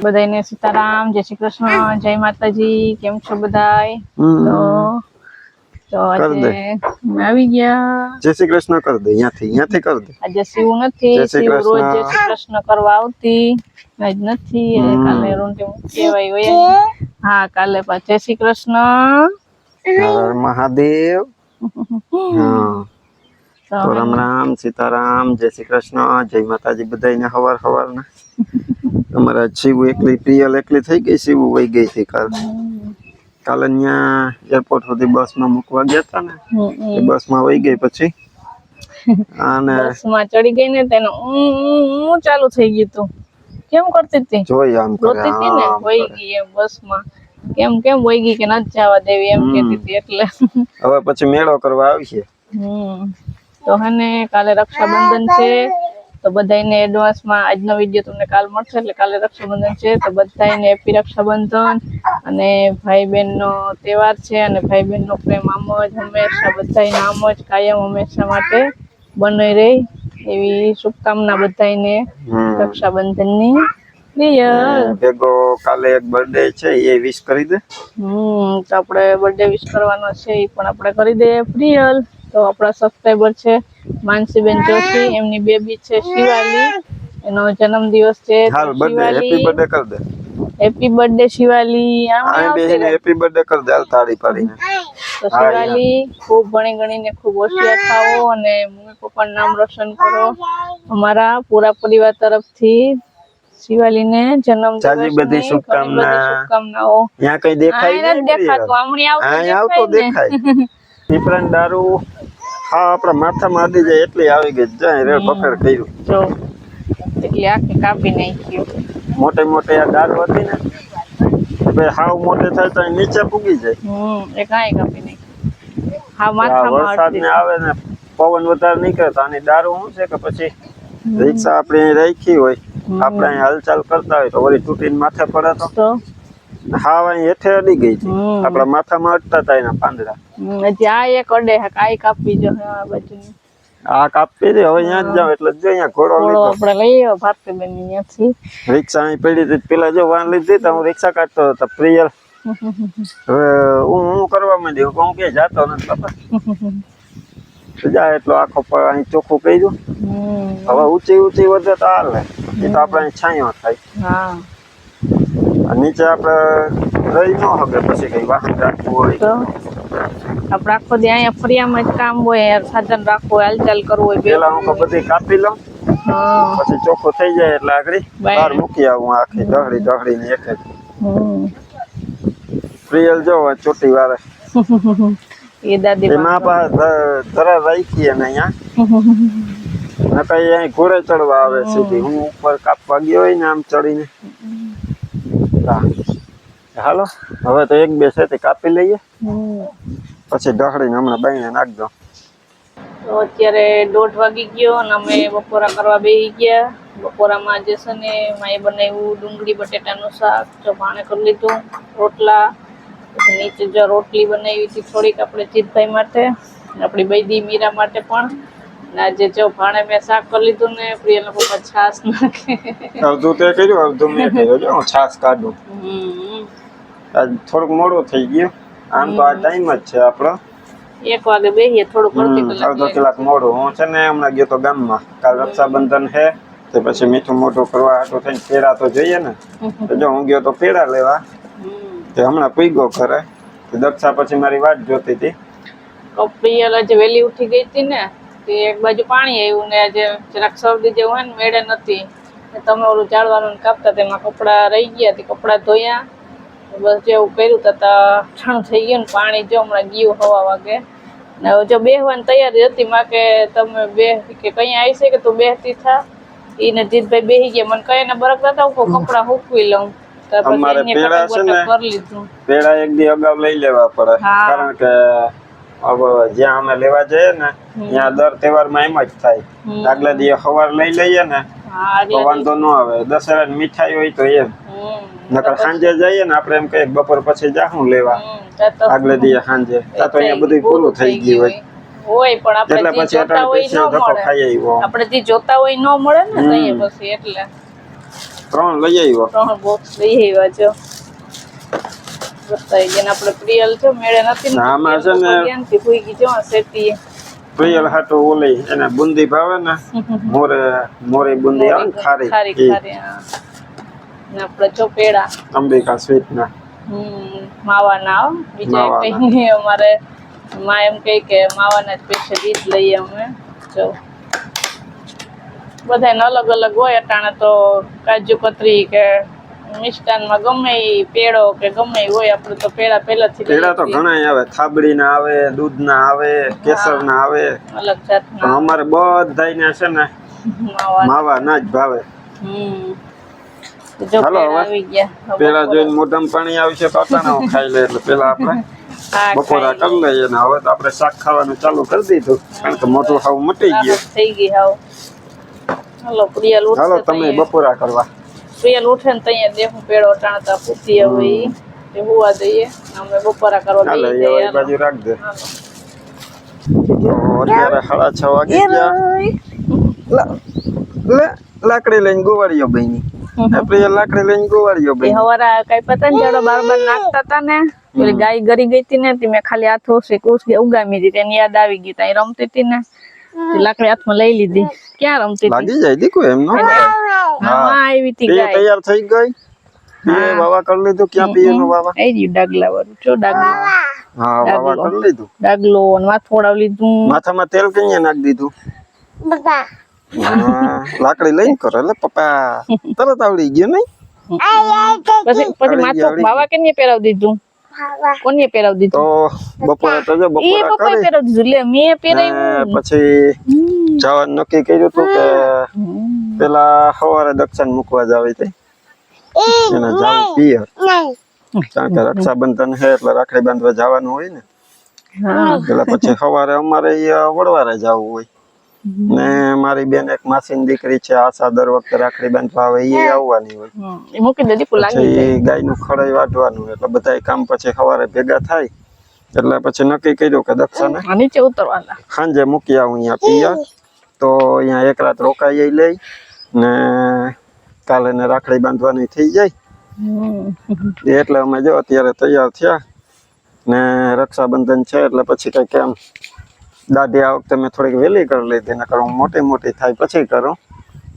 બધાને સીતારામ જય શ્રી કૃષ્ણ જય માતાજી કેમ છો બધાય? તો તો આજે આવી ગયા. જય શ્રી કૃષ્ણ કર દે અહીંયાથી અહીંયાથી કર દે. આજે શિવ નથી શિવ રોજ જય શ્રી કૃષ્ણ કરવા આવતી. આજ નથી કાલે રૂંટી કેવાય હોય. હા કાલે પાછા જય શ્રી કૃષ્ણ. મહાદેવ. હા. તો રામ રામ. સીતારામ જય શ્રી કૃષ્ણ જય માતાજી બધાને હવાર હવાર ના અમારા શિવ એકલી પ્રિયલ એકલી થઈ ગઈ શિવ વહી ગઈ હતી કાલ. કાલે અહીંયા એરપોર્ટ સુધી બસમાં મૂકવા ગયા હતા ને. એ. બસમાં વહી ગઈ પછી. અને બસમાં ચડી ગઈ ને તેને ઊં, ચાલુ થઈ ગયું તું. કેમ કરતી હતી? જોઈ આમ કરતી રોતી હતી ને? વહી. ગઈ બસમાં. કેમ કેમ વહી ગઈ કે નથી જવા દેવી એમ કહેતી હતી એટલે. હવે પછી મેળો કરવા આવીએ હમ. તો હને કાલે રક્ષાબંધન છે. તો બધાને એડવાન્સમાં આજનો વીડિયો તમને કાલ મળશે એટલે કાલે રક્ષાબંધન છે. તો બધાને હેપી રક્ષાબંધન અને ભાઈ બહેનનો તહેવાર છે અને ભાઈ બહેનનો પ્રેમ આમ જ હંમેશા બધાને આમ જ કાયમ હંમેશા માટે બની રહે એવી શુભકામના બધાને રક્ષાબંધનની. ભેગો કાલે એક બર્થડે છે એ વિશ કરી દે. હમ તો આપણે બર્થડે વિશ કરવાનો છે એ પણ આપણે કરી દઈએ પ્રિયલ તો આપણા સબસ્ક્રાઈબર છે માનસીબેન જોશી એમની બેબી છે શિવાલી. એનો જન્મદિવસ છે હેપી બર્થડે કર દે. Happy birthday Shivali. આમ બેહીને હેપી બર્થડે કર દે તાળી પાડીને. તો શિવાલી ખૂબ ભણી ગણીને ખૂબ હોશિયાર થાવો અને મમ્મી પપ્પાનું નામ રોશન કરો. અમારા પૂરા પરિવાર તરફથી શિવાલીને જન્મ ચાલી બધી શુભકામના. શુભકામનાઓ. ત્યાં કઈ દેખાય આ દેખાતું આવતું દેખાય ને. દારૂ હા આપણા માથામાં આડી જાય એટલી આવી ગઈ. જાય રેડ પફેર કર્યું. જો એટલે આખી કાપી નાખ્યું મોટે મોટે આ દાળ હતી ને ભાઈ હાવ મોટે થાય તો નીચે પૂગી જાય. હમ એ કાંઈ કાપી નાખ્યું હા માથામાં વરસાદ ને આવે ને પવન વધારે નીકળે તો આની દારૂ શું છે કે પછી રિક્ષા આપણે રાખી હોય. આપણે હલચાલ કરતા હોય તો વળી તૂટીને માથે પડે તો? હાવ અહીં હેઠે અડી ગઈ હતી. આપણા માથામાં અડતા હતા એના પાંદડા. હજી આ એક અડે હે કાઈ કાપી જો આ બાજુ. આ કાપી દે હવે ત્યાં જ જાવ એટલે જો અહીંયા ઘોડો લીધો. આપણે લઈએ આવ્યો ભારતીબેન ત્યાંથી રિક્ષા અહીં પડી હતી પેલા જો વાન લીધી તો હું રિક્ષા કાઢતો હતો પ્રિયલ. હવે હું હું કરવા માંડી હું કે જાતો નથી બાપા. સજા એટલો આખો પર અહીં ચોખ્ખું કર્યું. હમ, હવે ઊંચી ઊંચી વધે તો હાલે. એ તો આપણે અહીં છાંયો થાય. હા. નીચે આપણે રહી ન હવે પછી કઈ વાહન રાખવું હોય તો આપણે આખો દી અહીંયા ફરિયામાં જ કામ હોય સાધન રાખવું હોય હાલચાલ કરવું હોય પેલા હું બધી કાપી લઉં પછી ચોખ્ખું થઈ જાય એટલે આગળ બહાર મૂકી આવું આખી ઢગડી ઢગડી ને એક જ. પ્રિયલ જો ચોટી વારે. એ દાદી એમાં પાસે ધરા રાખી અને અહીંયા. નકર અહીં ઘોડે ચડવા આવે સીધી. હું ઉપર કાપવા ગયો હોય ને આમ ચડીને. હાલો હવે તો એક બે છે તે કાપી લઈએ. પછી ઢહડીને હમણાં બાઈને નાખ દો તો અત્યારે દોઢ વાગી ગયો અને અમે બપોરા કરવા બેસી ગયા. બપોરામાં જે છે ને માએ બનાવ્યું ડુંગળી બટેટાનું શાક જો ભાણે કરી લીધું રોટલા. નીચે જો રોટલી બનાવી હતી થોડીક આપણે જીતભાઈ માટે આપણી બૈદી મીરા માટે પણ. આજે જો ભાણે મેં શાક કરી લીધું ને પ્રિયલના પપ્પા છાશ નાખે. અડધું તે કર્યું અડધું મેં કર્યું. જો હું છાશ કાઢું. આજ થોડુંક મોડું થઈ ગયું. આમ તો આ ટાઈમ જ છે આપણો. એક વાગે બેહીએ થોડુંક અડધી કલાક અડધો. કલાક મોડું. હું છે ને હમણાં ગયો તો ગામમાં. કાલ રક્ષાબંધન છે તે પછી મીઠું મોટું કરવા હાટું થઈને પેડા તો જોઈએ ને. તો જો હું ગયો તો પેડા લેવા. તે હમણાં પૂગ્યો ઘરે. તે દક્ષા પછી મારી વાટ જોતી હતી. પ્રિયલ આજે વહેલી ઉઠી ગઈ હતી ને તે એક બાજુ પાણી આવ્યું ને આજે જરાક શરદી જેવું હોય ને મેળે નથી. તમે ઓલું ઝાડવાનું કાપતા તેમાં કપડાં રહી ગયા તે કપડાં ધોયા. બસ જેવું કર્યું તા ઠંડ થઈ ગયું ને પાણી જો હમણાં ગયું હવા વાગે. ને જો બેહવાની તૈયારી હતી માં કે તમે બે કે કઈ આવી છે કે તું બેહતી થા. એને જીતભાઈ બેહી ગયા મને કઈ ને બરક હતા હું કપડાં હૂકવી લઉં. અમારે પેડા છે ને? કરી લીધું. પેડા એક દી અગાઉ લઈ લેવા પડે. કારણ કે જ્યાં અમે લેવા જઈએ ને ત્યાં દર તહેવારમાં એમ જ થાય. આગલા દિવસ સવાર લઈ લઈએ ને તો વાંધો ન આવે. દશેરાની મીઠાઈ હોય તો એમ. નકર સાંજે જઈએ ને આપણે એમ કહીએ બપોર પછી જાહું લેવા. આગલે દિવસ સાંજે. ત્યાં તો અહીંયા બધું પૂરું થઈ ગયું હોય. હોય. પણ આપણે જે જોતા હોય ન મળે. આપણે જે જોતા હોય ન મળે ને તો એ પછી એટલે. ત્રણ લઈ આવ્યો ત્રણ બોક્સ લઈ આવ્યા છો. બતાવી જેને આપણે પ્રિયલ છે મેળે નથી આમાં છે ને- ધ્યાનથી ભૂઈ ગઈ જો શેતી પ્રિયલ હાટો ઓલી એને બુંદી ભાવે ને મોરે મોરી બુંદી આવે ખારી. ખારી ખારી ને આપણે જો અંબિકા સ્વીટ ના. હમ માવાના આવો બીજા કઈ નહીં અમારે માં એમ કહે કે માવાના સ્પેશિયલ ઈ જ લઈએ અમે. જો. બધાને અલગ અલગ હોય અટાણે તો કાજુ કતરી કે મિષ્ટાનમાં ગમે એ પેડો કે ગમે એ હોય આપણે તો પેડા પહેલાથી પેડા તો ઘણા આવે. થાબડી ના આવે દૂધ ના આવે કેસર ના આવે. અલગ જાતના. અમારે બધાને છે ને માવા. ના જ ભાવે. હાલો હવે. પેલા જોઈને મોઢામાં પાણી આવશે તો અટાણે ખાઈ લે એટલે પેલા આપણે બપોરા કરી લઈએ. ને હવે તો આપણે શાક ખાવાનું ચાલુ કરી દીધું. કારણ કે મોટું હાવ મટી ગયું. થઈ ગઈ હાવ. હાલો તમે બપોરા કરવા. પ્રિયલ ઉઠે ને તઈએ દેખું પેડો ટાણતા પૂછી હવે ઈ. તે હુવા દઈએ. અમે બપોરા કરવા હાલો એ બાજુ રાખ દે. અત્યારે સાડા છ વાગી ગયા. લાકડી લઈને ગોવાળીઓ બની. આપણે લાકડી લઈને ગોવાળીઓ એ બની. હવારા કઈ પતંગ ચડો બાર બાર નાખતા હતા ને. પેલી ગાય ગરી ગઈ હતી ને મેં ખાલી હાથ ઓછી ઉગામી હતી તેની યાદ આવી ગઈ ત્યાં રમતી હતી ને. લાકડી હાથમાં લઈ લીધી. ક્યાં રમતી લાગી જાય દીકુ એમ નો? હા. આવી હતી પીએ ગાય. તૈયાર થઈ ગઈ. પીએ વાવા કરી લીધું ક્યાં પીએ નો વાવા? એ રહ્યું ડાગલા વાળું ચો ડાગલો હા વાવા કરી લીધું. ડાગલો અને માથું ઓડાવી લીધું. માથામાં તેલ કઈ નાખી દીધું? હા, લાકડી લઈને કરો એટલે પપ્પા. તરત આવડી ગયો નહીં? પછી પછી માથું બાવા કેને પહેરાવી દીધું? કોને પહેરાવી તો બપોરે તો જો એ બપોરે પહેરાવી દીધું. લે મે પહેરાવ્યું પછી જવાનું નક્કી કર્યું હતું કે પેલા સવારે દક્ષિણ મૂકવા જાવી તે. એને જાવું પિયર. કારણ કે રક્ષાબંધન છે એટલે રાખડી બાંધવા જવાનું હોય ને. પેલા એટલે પછી સવારે અમારે વડવારે જવું હોય. ને મારી બેન એક માસીની દીકરી છે આશા દર વખતે રાખડી બાંધવા આવે એ આવવાની હોય. એ મૂકી દે દીકુ લાગી પછી ગાયનું ખડાઈ વાઢવાનું એટલે બધા કામ પછી સવારે ભેગા થાય એટલે પછી નક્કી કર્યું કે દક્ષાને નીચે ઉતરવાના. સાંજે મૂકી આવું અહીંયા પિયા તો અહીંયા એક રાત રોકાઈ લઈ ને કાલે ને રાખડી બાંધવાની થઈ જાય. એટલે અમે જો અત્યારે તૈયાર થયા ને રક્ષાબંધન છે એટલે પછી કઈ કેમ દાદી આ વખતે મેં થોડીક વહેલી કરી લીધી નકર હું મોટી મોટી થાય પછી કરું.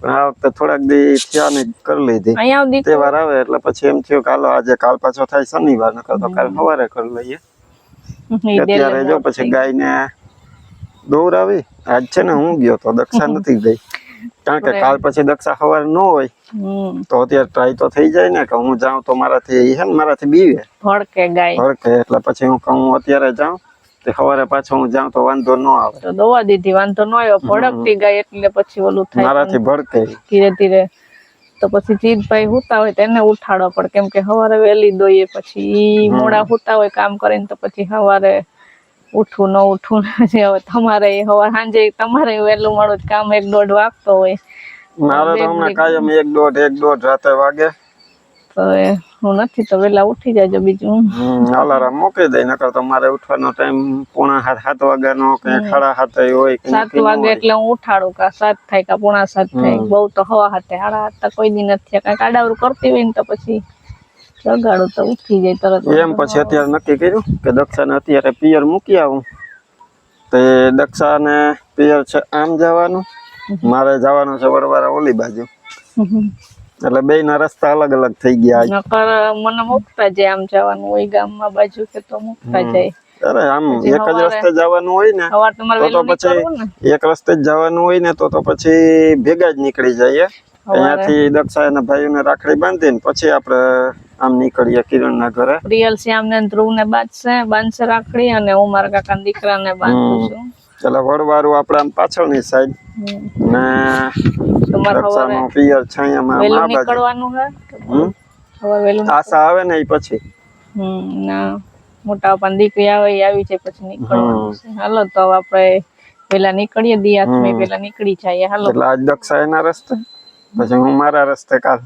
પણ આ વખતે થોડાક દી થયા ને કરી લીધી. આવ તહેવાર આવે એટલે પછી એમ થયું કાલો આજે કાલ પાછો થાય શનિવાર નકર તો કાલ સવારે કરી લઈએ. અત્યારે જો પછી ગાયને દોરાવી આજ છે ને હું ગયો તો દક્ષા નથી ગઈ. કારણ કે કાલ પછી દક્ષા સવારે ન હોય. તો અત્યારે ટ્રાય તો થઈ જાય ને કે હું જાઉં તો મારાથી હે ને મારાથી બીવે. ભડકે ગાય. ભડકે એટલે પછી હું કહું અત્યારે જાઉં. સવારે પાછો હું જાઉં તો વાંધો ન આવે. તો દવા દીધી વાંધો ન આવ્યો. ભડકતી ગઈ એટલે પછી ઓલું થાય મારાથી ભડકે ધીરે ધીરે. તો પછી જીતભાઈ હુતા હોય તેને ઉઠાડવા પડે. કેમ કે સવારે વહેલી દોઈએ પછી ઈ મોડા હુતા હોય કામ કરીને તો પછી સવારે ઉઠવું ન ઉઠવું ને હવે તમારે સવાર સાંજે તમારે વહેલું મોડું કામ એક દોઢ વાગતો હોય. મારે તો હમણાં કાયમ એક દોઢ એક દોઢ રાતે વાગે. તો હું નથી તો વહેલા ઉઠી જાજો બીજું. અલાર્મ મૂકી દે નકર તો મારે ઉઠવાનો ટાઈમ પોણા સાત સાત વાગ્યાનો કે સાડા સાત હોય સાત વાગે એટલે હું ઉઠાડું કા સાત થાય કા પોણા સાત થાય. બહુ તો હવા હાથે હાડા હાથ કોઈ દી નથી. કાંઈક આડાવરું કરતી હોય ને તો પછી જગાડું તો ઉઠી જાય તરત. એમ પછી અત્યારે નક્કી કર્યું કે દક્ષાને અત્યારે પિયર મૂકી આવું. તે દક્ષાને પિયર છે આમ જવાનું. મારે જવાનું છે વડવારા ઓલી બાજુ. એટલે બે ના રસ્તા અલગ અલગ થઈ ગયા. નકર મને મુકતા જાય આમ જવાનું હોય ગામમાં બાજુ કે તો મુકતા જાય. અરે આમ એક જ રસ્તે જવાનું હોય ને તો પછી એક રસ્તે જ જવાનું હોય ને તો તો પછી ભેગા જ નીકળી જઈએ. અહીંયાથી દક્ષા એના ભાઈઓને રાખડી બાંધીને પછી આપણે આમ નીકળીએ કિરણના ઘરે. પ્રિયલ શ્યામ ને ધ્રુવ ને બાંધશે બાંધશે રાખડી અને હું મારા કાકા દીકરાને બાંધું છું. એટલે વડવારું આપણે આમ પાછળની સાઈડ. ને પિયર છાયામાં નીકળવાનું હે? આશા આવે ને એ પછી. હમ ના. મોટા પપ્પા દીકરી આવે એ આવી છે પછી નીકળવાનું હાલો તો આપણે પેલા નીકળીએ દિયાત પેલા નીકળી જઈએ. હાલો. એટલે આજ દક્ષા એના રસ્તે? પછી હું મારા રસ્તે કાલ.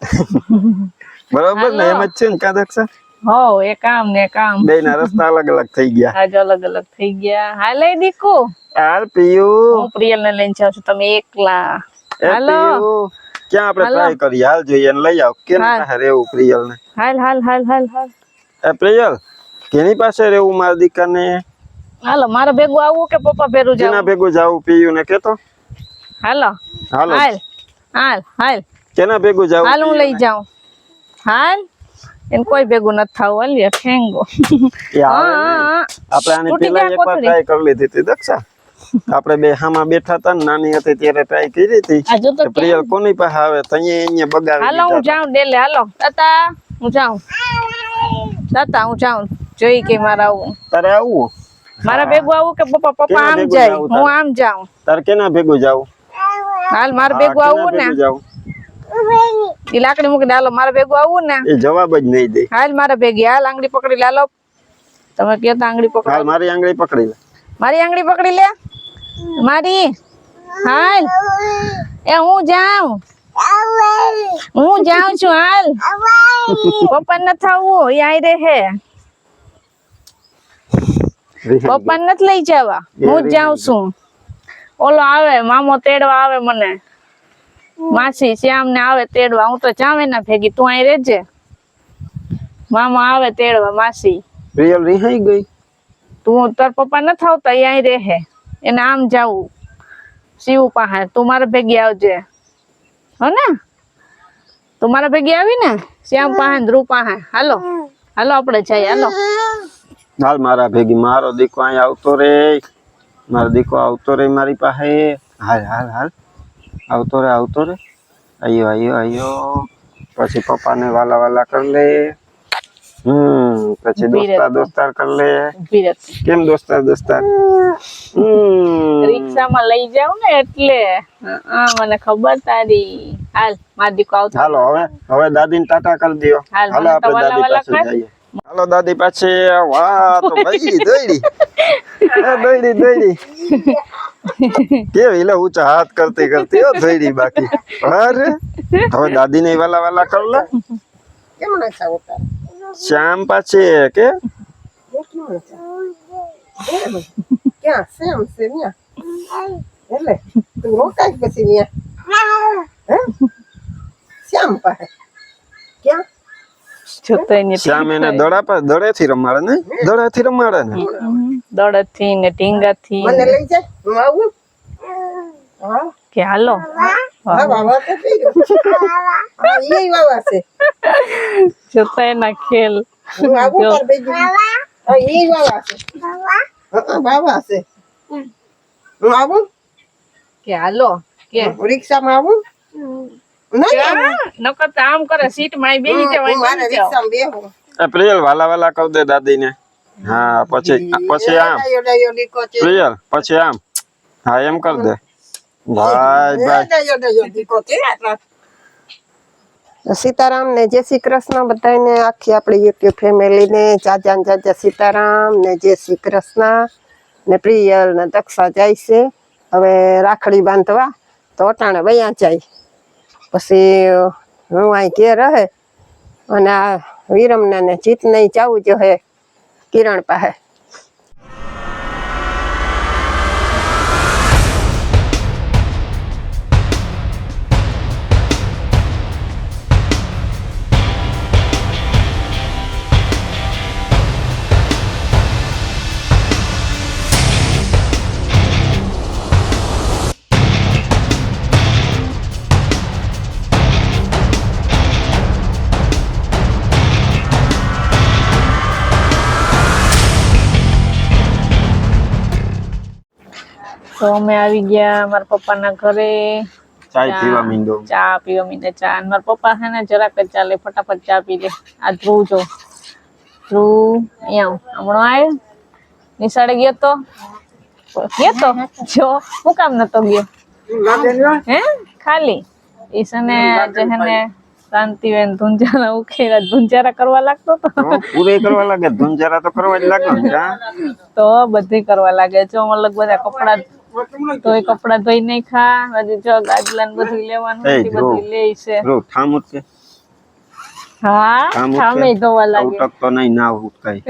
બરોબર ને? એમ જ છે ને કા દક્ષા? હો એ કામ ને કામ. બે ના રસ્તા અલગ અલગ થઈ ગયા. આજ અલગ અલગ થઈ ગયા. હાલે દીકુ. હાલ પિયુ. હું પ્રિયલ ને લઈને જાઉં છું. તમે એકલા. હાલો. ક્યાં આપણે ટ્રાય કરી હાલ જોઈએ ને લઈ આવ. કેની. પાસે રહેવું પ્રિયલ ને હાલ હાલ હાલ હાલ હાલ. એ પ્રિયલ કેની પાસે રહેવું મારા દીકરાને? હાલો મારે ભેગું આવવું કે પપ્પા ભેરું કેના જાવ? ભેગું જાવું પીયું ને કેતો? હાલો. હાલો. હાલ હાલ હાલ. કેના ભેગું જાવું હાલ હું લઈ? જાઉં. હાલ. એને કોઈ ભેગું નથી થવું. અલ્યા ઠેંગો આપણે આની પેલા એકવાર ટ્રાય કરી લીધી હતી દક્ષા. આપણે બે હામાં બેઠા હતા નાની હતી ત્યારે ટ્રાય કરી હતી. પ્રિયલ કોની પાસે આવે? તો અહીંયા અહીંયા હાલો હું જાઉં ડેલે હાલો. તાતા હું જાઉં. તાતા હું જાઉં. જોઈ કે મારા આવું. તારે આવું? મારા ભેગું આવું કે પપ્પા પપ્પા આમ જાય? હું આમ જાઉં. તારે કેના ભેગું જાઉં હાલ મારે ભેગું આવું ને. ઈ લાકડી મૂકી હાલો મારે ભેગું આવું ને. એ જવાબ જ નહીં દે. હાલ મારે ભેગી. હાલ આંગળી પકડી લાલો તમે કેતા આંગળી પકડી? હાલ મારી આંગળી પકડી લે. મારી આંગળી પકડી લે? મારી? હાલ. એ હું જાઉં? હું જાઉં છું હાલ. પપ્પા ન થવું એ આઈ હે પપ્પા નથી લઈ જવા. હું જાઉં છું. ઓલો આવે મામો તેડવા આવે મને. માસી શ્યામ ને આવે તેડવા. હું તો જાવે ના ભેગી. તું અહીં રહેજે. મામા આવે તેડવા માસી. રિયલ રિહાઈ ગઈ? તું તાર પપ્પા ન આવતા એ અહીં રહે. એને આમ જાવું શિવ પાસે તું મારા ભેગી આવજે. હો ને? તું મારા ભેગી આવી ને? શ્યામ પાસે ધ્રુવ પાસે હાલો. હાલો, આપણે જઈએ. હાલો. હાલ મારા ભેગી. મારો દીકો અહીં આવતો રે. મારો દીકો આવતો રે મારી પાસે હાલ હાલ હાલ. આવતો રે આવતો રે. આયો આયો આયો. પછી પપ્પાને વાલા વાલા કર લે. હમ. પછી દોસ્તાર દોસ્તાર કર લે. કેમ દોસ્તાર દોસ્તાર? રિક્ષામાં લઈ જાવ ને એટલે. હા. મને ખબર તારી. હાલ માદી કો આવતો. હાલો હવે હવે દાદીને ટાટા કરી દ્યો. હાલો આપણે દાદી પાસે જઈએ. હાલો દાદી પાસે વાહ તો ભાઈ દોડી એ દોડી દોડી કેવી લે ઊંચા હાથ કરતી કરતી ઓ દોડી બાકી. અરે હવે દાદીને વાલા વાલા કર લે. કેમ ના ખાવું શ્યામ પાસે કે? શ્યામ એની દડા રમાડે ને? રમાડે ને? થી ને ટીંગા થી મને લઈ જાય? હું આવું? કે હાલો. જોતા એના ખેલ. કે હાલો કે. રિક્ષામાં આવું? નકર તો આમ કરે સીટમાં બેસી જવાય મારે રિક્ષામાં બેહું. એ પ્રિયલ વાલા વાલા કર દે દાદીને. હા પછી પછી આમ. પ્રિયલ પછી આમ. હા એમ કર દે. ભાઈ ભાઈ. સીતારામ ને જય શ્રી કૃષ્ણ બધાને આખી આપણી યુટ્યુબ ફેમિલીને જાજા ને જાજા સીતારામ ને જય શ્રી કૃષ્ણ ને પ્રિયલ ને દક્ષા જાય છે. હવે રાખડી બાંધવા તો અટાણે વયા જાય. પછી હું અહીં કે રહે અને આ વિરમના ને જીત નહીં જવું જોઈએ કિરણ પાસે. તો અમે આવી ગયા મારા પપ્પાના ઘરે. ચા પીવા મીંડો. ચા પીવા મીંડે ચા. અને મારા પપ્પા છે ને જરાક જ ચાલે ફટાફટ ચા પી લે. આ ધ્રુવ જો. ધ્રુવ અહીંયા. હમણાં આવ્યો? નિશાળે ગયો તો? ગયો તો? જો હું કામ નતો ગયો? હે? ખાલી. ઈસને આજે છે ને શાંતિબેન ધુંજારા ઉખેરા ધુંજારા કરવા લાગતો તો. તો પૂરે કરવા લાગે? ધુંજારા તો કરવા જ લાગે તો બધી કરવા લાગે. જો મતલબ બધા કપડા તોય કપડા ધોઈ નઈ ખા હજી જો ગાદલા બધું લેવાનું છે બધું લે છે. રો ઠામ ઉઠશે. હા ઠામ ધોવા લાગે. ઉટક તો નહીં ના ઉટકાય.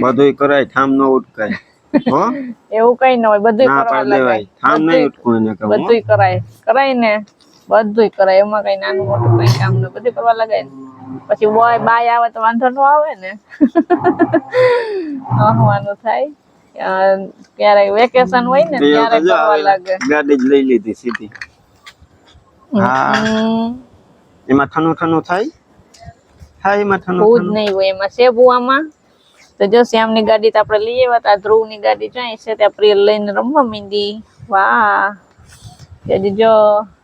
બધુંય કરાય ઠામ ન ઉટકાય. હો? એવું કઈ ન હોય બધું ના કરવા લાગે. ઠામ નઈ ઉટકું એને કહું હો. બધું કરાય. કરાય ને બધુંય કરાય. એમાં કઈ નાનું મોટું કઈ કામ ને બધું કરવા લાગે. ને પછી બોય બાય આવે તો વાંધો ન આવે ને હવાનું થાય. ક્યારેક વેકેશન હોય ને ત્યારે કરવા લાગે. ગાડી જ લઈ લીધી સીધી. હા. એમાં ઠનું ઠનું થાય? થાય એમાં ઠનું બહુ જ નહીં હોય. એમાં છે બુઆમાં તો જો શ્યામની ગાડી તો આપણે લઈ આવ્યા હતા ધ્રુવની ગાડી જાય છે ત્યાં પ્રિય લઈને રમવા મીંદી વાહ. ત્યાં જો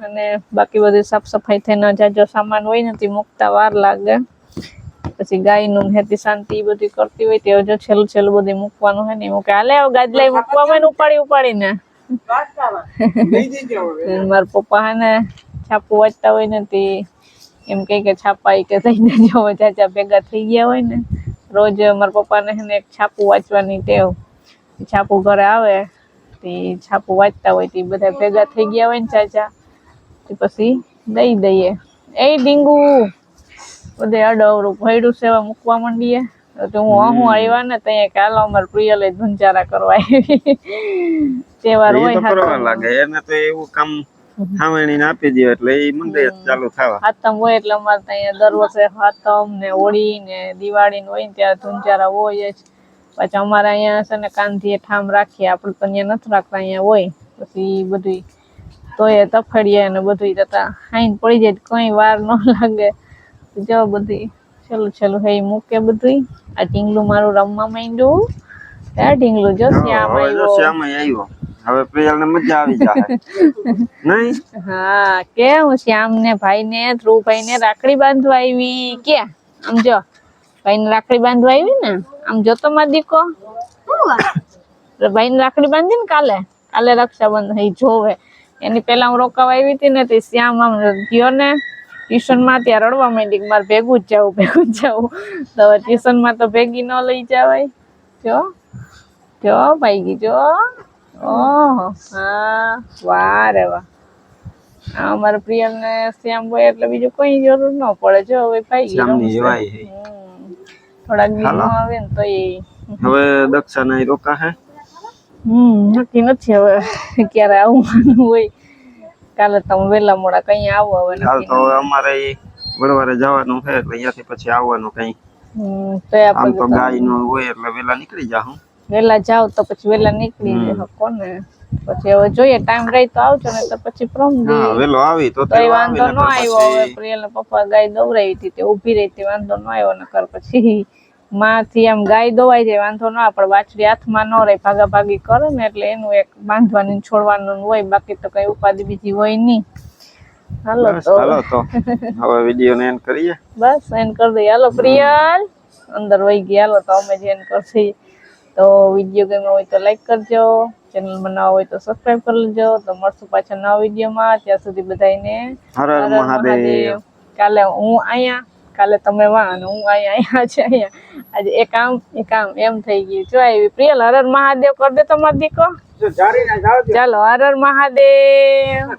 અને બાકી બધી સાફ સફાઈ થઈને જાજો સામાન હોય ને તે મૂકતા વાર લાગે. પછી ગાયનું ને હેતી શાંતિ બધી કરતી હોય તે જો છેલ્લું છેલ્લું બધું મૂકવાનું હોય ને મૂકે હાલે ગાદલાઈ મૂકવા હોય ને ઉપાડી ઉપાડીને. મારા પપ્પા હે ને છાપું વાંચતા હોય ને તે એમ કહે કે છાપા કે થઈને જો ચાચા ભેગા થઈ ગયા હોય ને રોજ મારા પપ્પાને હે ને એક છાપું વાંચવાની ટેવ. છાપુ છાપું ઘરે આવે તે છાપું વાંચતા હોય તે બધા ભેગા થઈ ગયા હોય ને ચાચા પછી દઈ દઈએ. એ ડીંગુ! બધે અડવરું ભયડું સેવા મૂકવા માંડીએ. તો હું હું આવ્યા ને ત્યાં કાલ અમાર પ્રિયલે ધુંચારા કરવા તહેવાર હોય કરવા લાગે એને તો એવું કામ સામેણીને આપી દે એટલે એ મંદિર ચાલુ થવા. હાથમ હોય એટલે અમારે ત્યાં દર વર્ષે હાથમ ને હોળી ને દિવાળી ને હોય ને ત્યારે ધુંચારા હોય જ. પછી અમારે અહીંયા છે ને કાંધીએ ઠામ રાખીએ આપણે તો અહીંયા નથી રાખતા અહીંયા હોય. પછી બધું તોય તફડીએ ને બધું તથા હાઈન પડી જાય કઈ વાર ન લાગે. જો બધી. છેલ્લું છેલ્લું હે મૂકે બધું આ ઢીંગલું મારું રમવા માંડ્યું. હે ઢીંગલું જો શ્યામ આવ્યો. શ્યામ આવ્યો. હવે પ્રિયલ ને મજા આવી જાય નહીં? હા કે હું શ્યામ ને ભાઈ ને ધ્રુવભાઈ ને રાખડી બાંધવા આવી. કે આમ જો ભાઈ ને રાખડી બાંધવા આવી ને? આમ જોતો માં દીકો. ભાઈ ને રાખડી બાંધી ને કાલે. કાલે રક્ષાબંધન એ જોવે. એની પેલા હું રોકાવા આવી હતી ને તે શ્યામ આમ ગયો ને ટ્યુશનમાં ત્યાં રડવા માંડી કે મારે ભેગું જ જવું ભેગું જ જવું. તો ટ્યુશનમાં તો ભેગી ન લઈ જવાય. જો જો ભાઈ ગઈ જો. ઓહો હા વાહ રે વાહ. અમારા પ્રિયલ ને શ્યામ ભાઈ એટલે બીજું કોઈ જરૂર ન પડે. જો હવે ભાઈ ગઈ. થોડાક દિવસ. આવે ને તો એ. હવે દક્ષા રોકા હે હમ નક્કી નથી હવે ક્યારે આવવાનું હોય. કાલે તમે વેલા મોડા કઈ આવો હવે હાલ તો અમારે વડવારે જવાનું છે એટલે અહીંયાથી પછી આવવાનું કઈ. તો આમ તો ગાય નો હોય એટલે વેલા નીકળી જાઉં વેલા જાવ તો પછી વેલા નીકળી જાય કોને? પછી હવે જોઈએ ટાઈમ રહી તો આવજો ને તો પછી પ્રોમ હા વેલો આવી તો તો વાંધો ન આવ્યો હવે પ્રિયલ પપ્પા ગાય દોવરાવી હતી તે ઊભી રહી હતી વાંધો ન આવ્યો નકર પછી. માંથી આમ ગાય દોવાઈ જાય વાંધો ના પણ વાછડી હાથમાં ન રહે ભાગા ભાગી કરે ને એટલે એનું એક બાંધવાનું છોડવાનું હોય બાકી તો કઈ ઉપાધિ બીજી હોય નહીં. હાલો તો. હાલો તો. હવે વીડિયો ને એન્ડ કરીએ. બસ એન કરી દઈએ. હાલો પ્રિયલ. અંદર વહી ગયા હાલો તો અમે જ કરશે કરશી તો વીડિયો ગમ્યો હોય તો લાઈક કરજો. ચેનલ બનાવો હોય તો સબસ્ક્રાઈબ કરી લેજો. તો મળશું પાછા નવા વિડીયોમાં ત્યાં સુધી બધાને હર હર મહાદેવ. કાલે હું અહીંયા કાલે તમે વાં હું અહીંયા અહીંયા છે અહીંયા. આજે એક આમ એક આમ એમ થઈ ગયું. જો આવી પ્રિયલ હર હર મહાદેવ. કરી દે તમારો દીકરો ચાલો હર હર મહાદેવ.